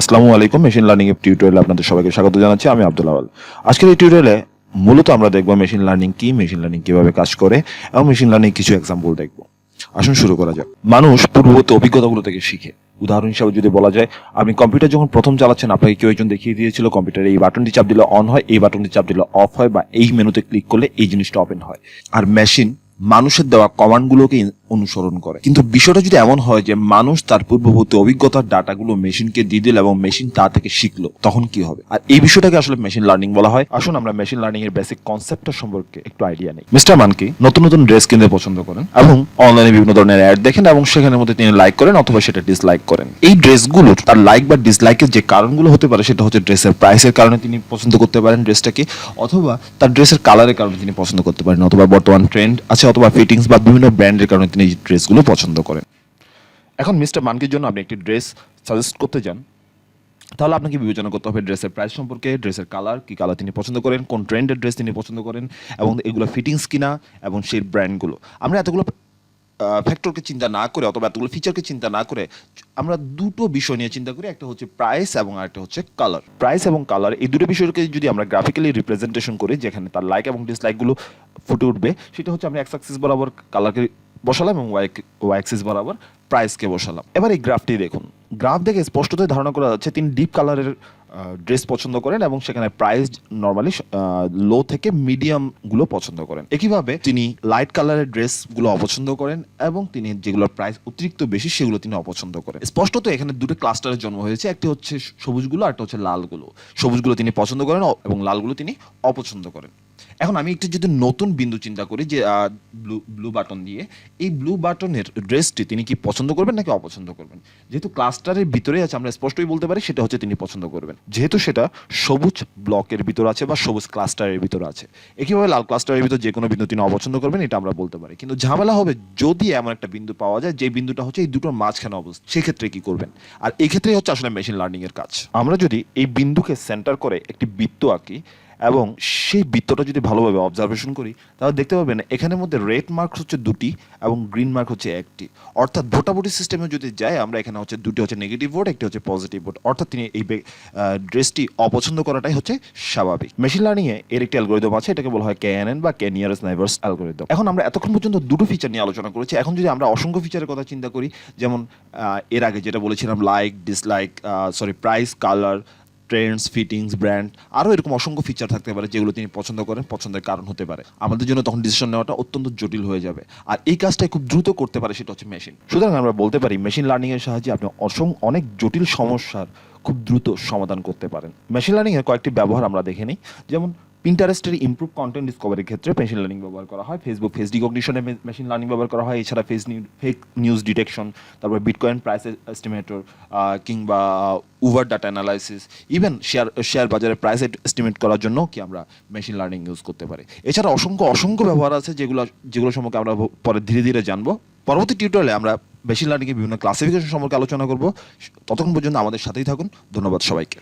আসসালামু আলাইকুম machine learning এর টিউটোরিয়ালে আপনাদের সবাইকে স্বাগত জানাচ্ছি, আমি আব্দুল আওয়াল। আজকের এই টিউটোরিয়ালে মূলত আমরা দেখব মেশিন লার্নিং কি মেশিন লার্নিং কীভাবে কাজ করে, এবং মেশিন লার্নিং কিছু এক্সাম্পল দেখব। আসুন শুরু করা যাক। মানুষ পূর্ববর্তী অভিজ্ঞতাগুলো থেকে শিখে। উদাহরণ হিসাবে যদি বলা যায়, আপনি কম্পিউটার যখন প্রথম চালাচ্ছেন, আপনাকে কেউ একজন দেখিয়ে দিয়েছিল কম্পিউটারে এই বাটনটি চাপ দিলে অন হয়, এই বাটনটি চাপ দিলে অফ হয়, বা এই মেনুতে ক্লিক করলে এই জিনিসটা ওপেন হয়। আর মেশিন মানুষের দেওয়া কমান্ডগুলোকে অনুসরণ করে। কিন্তু বিষয়টা যদি এমন হয় যে মানুষ তার পূর্ববর্তী অভিজ্ঞতার ডাটাগুলো মেশিনকে দিয়ে দিল এবং মেশিন তা থেকে শিখলো, তখন কি হবে? আর এই বিষয়টাকে আসলে মেশিন লার্নিং বলা হয়। আসুন আমরা মেশিন লার্নিং এর বেসিক কনসেপ্টটা সম্পর্কে একটু আইডিয়া নেই। মিস্টার মানকি নতুন নতুন ড্রেস কিনতে পছন্দ করেন এবং অনলাইনে বিভিন্ন ধরনের অ্যাড দেখেন এবং সেখানের মধ্যে তিনি লাইক করেন অথবা সেটা ডিসলাইক করেন। এই ড্রেসগুলোর তার লাইক বা ডিসলাইকের যে কারণগুলো হতে পারে সেটা হচ্ছে ড্রেসের প্রাইসের কারণে তিনি পছন্দ করতে পারেন ড্রেসটাকে অথবা তার ড্রেসের কালারের কারণে তিনি পছন্দ করতে পারেন, অথবা বর্তমান ট্রেন্ড আছে, অথবা ফিটিংস বা বিভিন্ন ব্র্যান্ডের কারণে তিনি এই ড্রেসগুলো পছন্দ করেন। এখন মিস্টার মানকির জন্য আপনি একটি ড্রেস সাজেস্ট করতে যান। তাহলে আপনাকে বিবেচনা করতে হবে ড্রেসের প্রাইস সম্পর্কে, ড্রেসের কালার কী কালার তিনি পছন্দ করেন, কোন ট্রেন্ডের ড্রেস তিনি পছন্দ করেন, এবং এগুলো ফিটিংস কিনা, এবং সেই ব্র্যান্ডগুলো আমরা এতগুলো ফ্যাক্টরকে চিন্তা না করে, অথবা এতগুলো ফিচারকে চিন্তা না করে, আমরা দুটো বিষয় নিয়ে চিন্তা করি, একটা হচ্ছে প্রাইস এবং আরেকটা হচ্ছে কালার প্রাইস এবং কালার এই দুটো বিষয়কে যদি আমরা গ্রাফিক্যালি রিপ্রেজেন্টেশন করি, যেখানে তার লাইক এবং ডিসলাইকগুলো ফুটে উঠবে, সেটা হচ্ছে আমরা এক্স অ্যাক্সিস বরাবর কালারকে বসালাম এবং ওয়াই অ্যাক্সিস বরাবর প্রাইসকে বসালাম। এবার এই গ্রাফটি দেখুন। গ্রাফ দেখে স্পষ্টতই ধারণা করা যাচ্ছে তিনি ডিপ কালারের ড্রেস পছন্দ করেন এবং সেখানে প্রাইস নর্মালি লো থেকে মিডিয়ামগুলো পছন্দ করেন। একইভাবে তিনি লাইট কালারের ড্রেসগুলো অপছন্দ করেন এবং তিনি যেগুলোর প্রাইস অতিরিক্ত বেশি, সেগুলো তিনি অপছন্দ করেন। স্পষ্টত এখানে দুটো ক্লাস্টারের জন্ম হয়েছে, একটি হচ্ছে সবুজগুলো আর একটা হচ্ছে লালগুলো সবুজগুলো তিনি পছন্দ করেন এবং লালগুলো তিনি অপছন্দ করেন। এখন আমি একটু যদি নতুন বিন্দু চিন্তা করি যে ব্লু ব্লু বাটন দিয়ে, এই ব্লু বাটনের ড্রেসটি তিনি কি পছন্দ করবেন নাকি অপছন্দ করবেন? যেহেতু ক্লাস্টারের ভিতরে আছে, আমরা স্পষ্টই বলতে পারি সেটা হচ্ছে তিনি পছন্দ করবেন। যেহেতু সেটা সবুজ ব্লকের ভিতর আছে বা সবুজ ক্লাস্টারের ভিতর আছে। একইভাবে লাল ক্লাস্টারের ভিতর যে কোনো বিন্দু তিনি অপছন্দ করবেন, এটা আমরা বলতে পারি। কিন্তু ঝামেলা হবে যদি এমন একটা বিন্দু পাওয়া যায়, যে বিন্দুটা হচ্ছে এই দুটোর মাঝখানে অবস্থা সেক্ষেত্রে কি করবেন? আর এক্ষেত্রেই হচ্ছে আসলে মেশিন লার্নিংয়ের কাজ। আমরা যদি এই বিন্দুকে সেন্টার করে একটি বৃত্ত আঁকি এবং সেই বৃত্তটা যদি ভালোভাবে অবজারভেশন করি, তাহলে দেখতে পাবেন এখানের মধ্যে রেড মার্কস হচ্ছে দুটি এবং গ্রিন মার্ক হচ্ছে একটি। অর্থাৎ ভোটাভুটি সিস্টেমে যদি যাই, আমরা এখানে হচ্ছে দুটি হচ্ছে নেগেটিভ ভোট একটি হচ্ছে পজিটিভ ভোট অর্থাৎ তিনি এই ড্রেসটি অপছন্দ করাটাই হচ্ছে স্বাভাবিক। মেশিন লার্নিংয়ে এর একটি অ্যালগোরিদম আছে, এটাকে বলা হয় কেএনএন বা কে নাইভার্স অ্যালগোরিদম এখন আমরা এতক্ষণ পর্যন্ত দুটো ফিচার নিয়ে আলোচনা করেছি। এখন যদি আমরা অসংখ্য ফিচারের কথা চিন্তা করি, যেমন এর আগে যেটা বলেছিলাম like dislike sorry price colour trends fittings brand আরও এরকম অসংখ্য ফিচার থাকতে পারে যেগুলো তিনি পছন্দ করেন, পছন্দের কারণ হতে পারে। আমাদের জন্য তখন ডিসিশন নেওয়াটা অত্যন্ত জটিল হয়ে যাবে। আর এই কাজটা খুব দ্রুত করতে পারে সেটা হচ্ছে মেশিন সুতরাং আমরা বলতে পারি মেশিন লার্নিংয়ের সাহায্যে আপনি অসং, অনেক জটিল সমস্যার খুব দ্রুত সমাধান করতে পারেন। মেশিন লার্নিংয়ের কয়েকটি ব্যবহার আমরা দেখে নিই। যেমন পিন্টারেস্টের ইম্প্রুভ কন্টেন্ট ডিসকভারির ক্ষেত্রে মেশিন লার্নিং ব্যবহার করা হয়। ফেসবুক ফেস ডিকগনিশনে মেশিন লার্নিং ব্যবহার করা হয়। এছাড়া ফেস ফেক নিউজ ডিটেকশন তারপর বিটকয়েন প্রাইস এস্টিমেটর কিংবা Uber data analysis even share share বাজারে প্রাইস এস্টিমেট করার জন্য কি আমরা মেশিন লার্নিং ইউজ করতে পারি। এছাড়া অসংখ্য অসংখ্য ব্যবহার আছে যেগুলো যেগুলো সম্পর্কে আমরা পরে ধীরে ধীরে জানব। পরবর্তী টিউটোরিয়ালে আমরা মেশিন লার্নিংয়ের বিভিন্ন ক্লাসিফিকেশন সম্পর্কে আলোচনা করব। ততক্ষণ পর্যন্ত আমাদের সাথেই থাকুন। ধন্যবাদ সবাইকে।